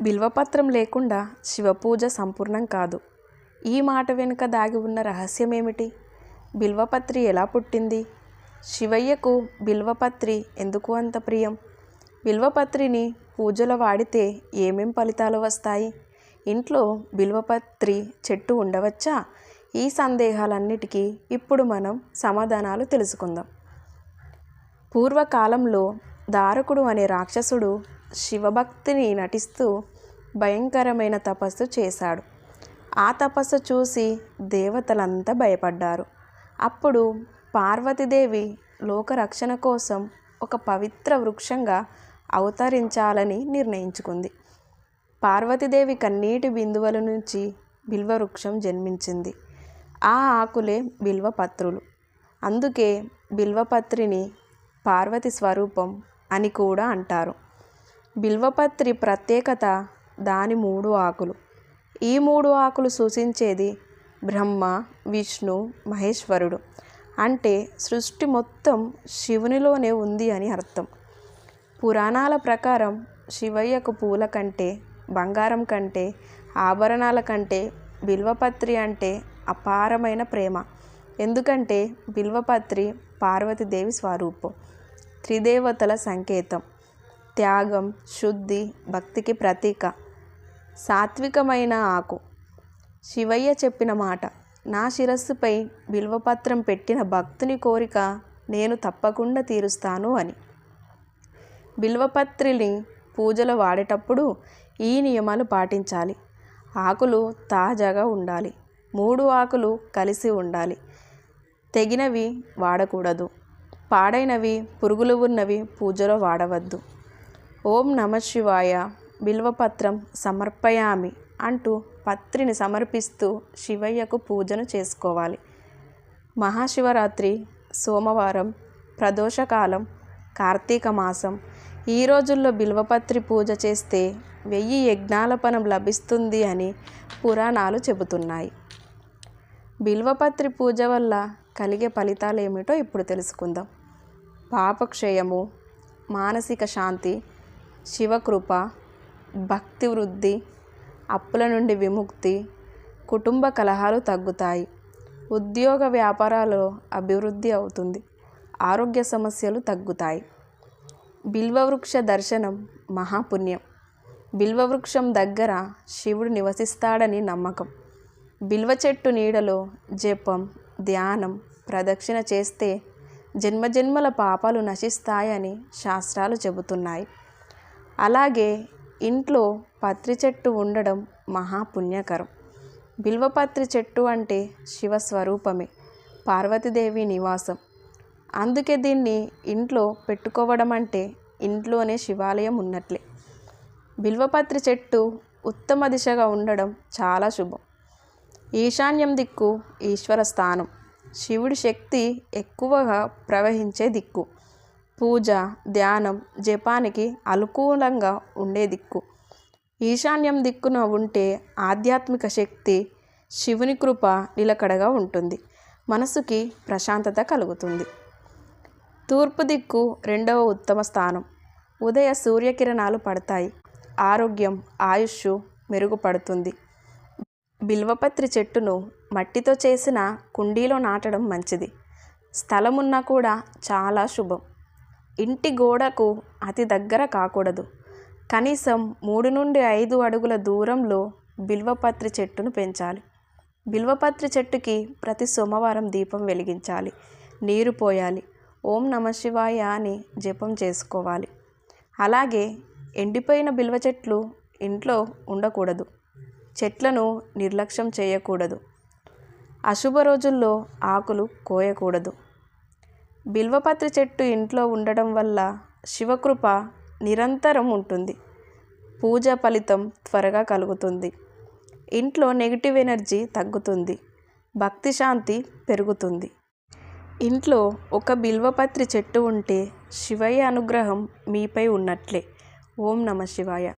బిల్వపత్రం లేకుండా శివపూజ సంపూర్ణం కాదు. ఈ మాట వెనుక దాగి ఉన్న రహస్యమేమిటి? బిల్వపత్రి ఎలా పుట్టింది? శివయ్యకు బిల్వపత్రి ఎందుకు అంత ప్రియం? బిల్వపత్రిని పూజలో వాడితే ఏమేం ఫలితాలు వస్తాయి? ఇంట్లో బిల్వపత్రి చెట్టు ఉండవచ్చా? ఈ సందేహాలన్నిటికీ ఇప్పుడు మనం సమాధానాలు తెలుసుకుందాం. పూర్వకాలంలో దారకుడు అనే రాక్షసుడు శివభక్తిని నటిస్తూ భయంకరమైన తపస్సు చేశాడు. ఆ తపస్సు చూసి దేవతలంతా భయపడ్డారు. అప్పుడు పార్వతీదేవి లోకరక్షణ కోసం ఒక పవిత్ర వృక్షంగా అవతరించాలని నిర్ణయించుకుంది. పార్వతీదేవి కన్నీటి బిందువుల నుంచి బిల్వవృక్షం జన్మించింది. ఆ ఆకులే బిల్వపత్రులు అందుకే బిల్వపత్రిని పార్వతి స్వరూపం అని కూడా అంటారు. బిల్వపత్రి ప్రత్యేకత దాని మూడు ఆకులు. ఈ మూడు ఆకులు సూచించేది బ్రహ్మ విష్ణు మహేశ్వరుడు. అంటే సృష్టి మొత్తం శివునిలోనే ఉంది అని అర్థం. పురాణాల ప్రకారం శివయ్యకు పూల కంటే బంగారం కంటే ఆభరణాల కంటే బిల్వపత్రి అంటే అపారమైన ప్రేమ. ఎందుకంటే బిల్వపత్రి పార్వతీదేవి స్వరూపం. త్రిదేవతల సంకేతం. త్యాగం శుద్ధి భక్తికి ప్రతీక. సాత్వికమైన ఆకు. శివయ్య చెప్పిన మాట నా శిరస్సుపై బిల్వపత్రం పెట్టిన భక్తుని కోరిక నేను తప్పకుండా తీరుస్తాను అని. బిల్వపత్రిని పూజలో వాడేటప్పుడు ఈ నియమాలు పాటించాలి. ఆకులు తాజాగా ఉండాలి. మూడు ఆకులు కలిసి ఉండాలి. తెగినవి వాడకూడదు. పాడైనవి పురుగులు ఉన్నవి పూజలో వాడవద్దు. ఓం నమ శివాయ. బిల్వపత్రం సమర్పయామి అంటూ పత్రిని సమర్పిస్తూ శివయ్యకు పూజను చేసుకోవాలి. మహాశివరాత్రి సోమవారం ప్రదోషకాలం కార్తీక మాసం ఈ రోజుల్లో బిల్వపత్రి పూజ చేస్తే వెయ్యి యజ్ఞాల పనం లభిస్తుంది అని పురాణాలు చెబుతున్నాయి. బిల్వపత్రి పూజ వల్ల కలిగే ఫలితాలు ఏమిటో ఇప్పుడు తెలుసుకుందాం. పాపక్షయము మానసిక శాంతి శివకృప భక్తి వృద్ధి అప్పుల నుండి విముక్తి కుటుంబ కలహాలు తగ్గుతాయి. ఉద్యోగ వ్యాపారాలలో అభివృద్ధి అవుతుంది. ఆరోగ్య సమస్యలు తగ్గుతాయి. బిల్వవృక్ష దర్శనం మహాపుణ్యం. బిల్వవృక్షం దగ్గర శివుడు నివసిస్తాడని నమ్మకం. బిల్వ చెట్టు నీడలో జపం ధ్యానం ప్రదక్షిణ చేస్తే జన్మజన్మల పాపాలు నశిస్తాయని శాస్త్రాలు చెబుతున్నాయి. అలాగే ఇంట్లో పత్రి చెట్టు ఉండడం మహాపుణ్యకరం. బిల్వపత్రి చెట్టు అంటే శివస్వరూపమే పార్వతీదేవి నివాసం. అందుకే దీన్ని ఇంట్లో పెట్టుకోవడం అంటే ఇంట్లోనే శివాలయం ఉన్నట్లే. బిల్వపత్రి చెట్టు ఉత్తమ దిశగా ఉండడం చాలా శుభం. ఈశాన్యం దిక్కు ఈశ్వర స్థానం. శివుడి శక్తి ఎక్కువగా ప్రవహించే దిక్కు. పూజ ధ్యానం జపానికి అనుకూలంగా ఉండే దిక్కు. ఈశాన్యం దిక్కున ఉంటే ఆధ్యాత్మిక శక్తి శివుని కృప నిలకడగా ఉంటుంది. మనసుకి ప్రశాంతత కలుగుతుంది. తూర్పు దిక్కు రెండవ ఉత్తమ స్థానం. ఉదయ సూర్యకిరణాలు పడతాయి. ఆరోగ్యం ఆయుష్ మెరుగుపడుతుంది. బిల్వపత్రి చెట్టును మట్టితో చేసిన కుండీలో నాటడం మంచిది. స్థలమున్నా కూడా చాలా శుభం. ఇంటి గోడకు అతి దగ్గర కాకూడదు. కనీసం మూడు నుండి ఐదు అడుగుల దూరంలో బిల్వపత్రి చెట్టును పెంచాలి. బిల్వపత్రి చెట్టుకి ప్రతి సోమవారం దీపం వెలిగించాలి. నీరు పోయాలి. ఓం నమ శివాయ అని జపం చేసుకోవాలి. అలాగే ఎండిపోయిన బిల్వ చెట్లు ఇంట్లో ఉండకూడదు. చెట్లను నిర్లక్ష్యం చేయకూడదు. అశుభ రోజుల్లో ఆకులు కోయకూడదు. బిల్వపత్రి చెట్టు ఇంట్లో ఉండడం వల్ల శివకృప నిరంతరం ఉంటుంది. పూజ ఫలితం త్వరగా కలుగుతుంది. ఇంట్లో నెగిటివ్ ఎనర్జీ తగ్గుతుంది. భక్తి శాంతి పెరుగుతుంది. ఇంట్లో ఒక బిల్వపత్రి చెట్టు ఉంటే శివయ్య అనుగ్రహం మీపై ఉన్నట్లే. ఓం నమ శివాయ.